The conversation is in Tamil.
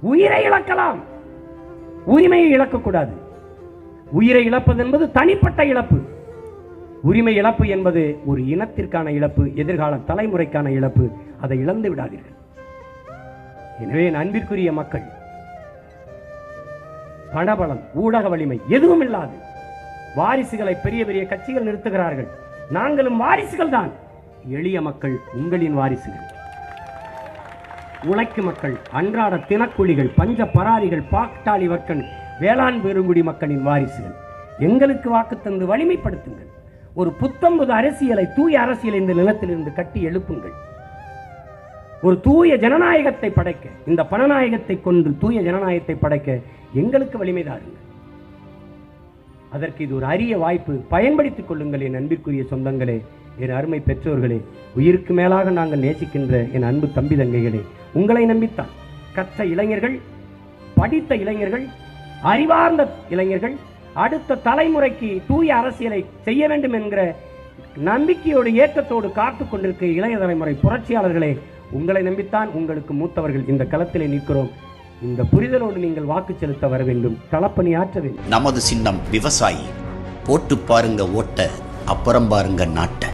உயிரை இழக்கலாம். உரிமையை இழக்கக்கூடாது. உயிரை இழப்பது என்பது தனிப்பட்ட இழப்பு. உரிமை இழப்பு என்பது ஒரு இனத்திற்கான இழப்பு எதிர்கால தலைமுறைக்கான இழப்பு. அதை இழந்து விடாதீர்கள். எனவே அன்பிற்குரிய மக்கள் பணபலம் ஊடக வலிமை எதுவும் இல்லாது வாரிசுகளை பெரிய பெரிய கட்சிகள் நிறுத்துகிறார்கள். நாங்களும் வாரிசுகள் தான் எளிய மக்கள் உங்களின் வாரிசுகள். உழைக்கு மக்கள் அன்றாட தினக்கூலிகள் பஞ்ச பராரிகள் பாக்டாளி வர்க்கன் வேளாண் பெருங்குடி மக்களின் வாரிசுகள். எங்களுக்கு வாக்கு தந்து வலிமைப்படுத்துங்கள். ஒரு புத்தம்பது அரசியலை தூய அரசியலை இந்த நிலத்திலிருந்து கட்டி எழுப்புங்கள். ஒரு தூய ஜனநாயகத்தை படைக்க இந்த பணநாயகத்தை கொண்டு தூய ஜனநாயகத்தை படைக்க எங்களுக்கு வலிமை தாருங்கள். அதற்கு இது ஒரு அரிய வாய்ப்பு. பயன்படுத்திக் கொள்ளுங்கள் என் அன்பிற்குரிய சொந்தங்களே. என் அருமை பெற்றோர்களே உயிருக்கு மேலாக நாங்கள் நேசிக்கின்ற என் அன்பு தம்பி தங்கைகளே உங்களை நம்பித்தான் கற்ற இளைஞர்கள் படித்த இளைஞர்கள் அறிவார்ந்த இளைஞர்கள் அடுத்த தலைமுறைக்கு தூய அரசியலை செய்ய வேண்டும் என்கிற நம்பிக்கையோடு ஏக்கத்தோடு காத்து கொண்டிருக்க இளைய தலைமுறை புரட்சியாளர்களே உங்களை நம்பித்தான் உங்களுக்கு மூத்தவர்கள் இந்த களத்திலே நிற்கிறோம். இந்த புரிதலோடு நீங்கள் வாக்கு செலுத்த வர வேண்டும் களப்பணி ஆற்ற வேண்டும். நமது சின்னம் விவசாயி போட்டு பாருங்க ஓட்ட அப்புறம் பாருங்க நாட்டை.